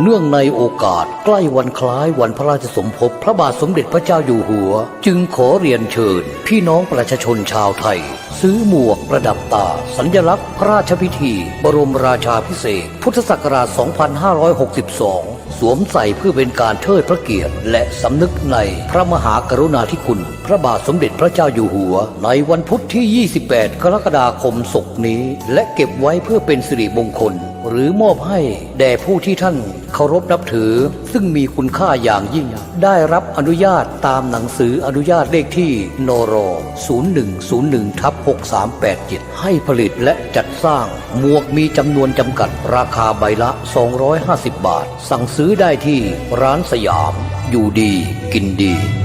เนื่องในโอกาสใกล้วันคล้ายวันพระราชสมภพพระบาทสมเด็จพระเจ้าอยู่หัว จึงขอเรียนเชิญ พี่น้องประชาชนชาวไทย ซื้อหมวกประดับตา สัญลักษณ์พระราชพิธี บรมราชาพิเศษ พุทธศักราช 2562 สวมใส่เพื่อเป็นการเทิดพระเกียรติ และสำนึกในพระมหากรุณาธิคุณ พระบาทสมเด็จพระเจ้าอยู่หัว ในวันพุธที่ 28 กรกฎาคมศกนี้ และเก็บไว้เพื่อเป็นสิริมงคล หรือมอบให้แด่ผู้ที่ท่านเคารพนับถือ ซึ่งมีคุณค่าอย่างยิ่ง ได้รับอนุญาตตามหนังสืออนุญาตเลขที่นร0101ทับ6387 ให้ผลิตและจัดสร้าง หมวกมีจำนวนจำกัดราคาใบละ 250 บาท สั่งซื้อได้ที่ร้านสยาม อยู่ดี กินดี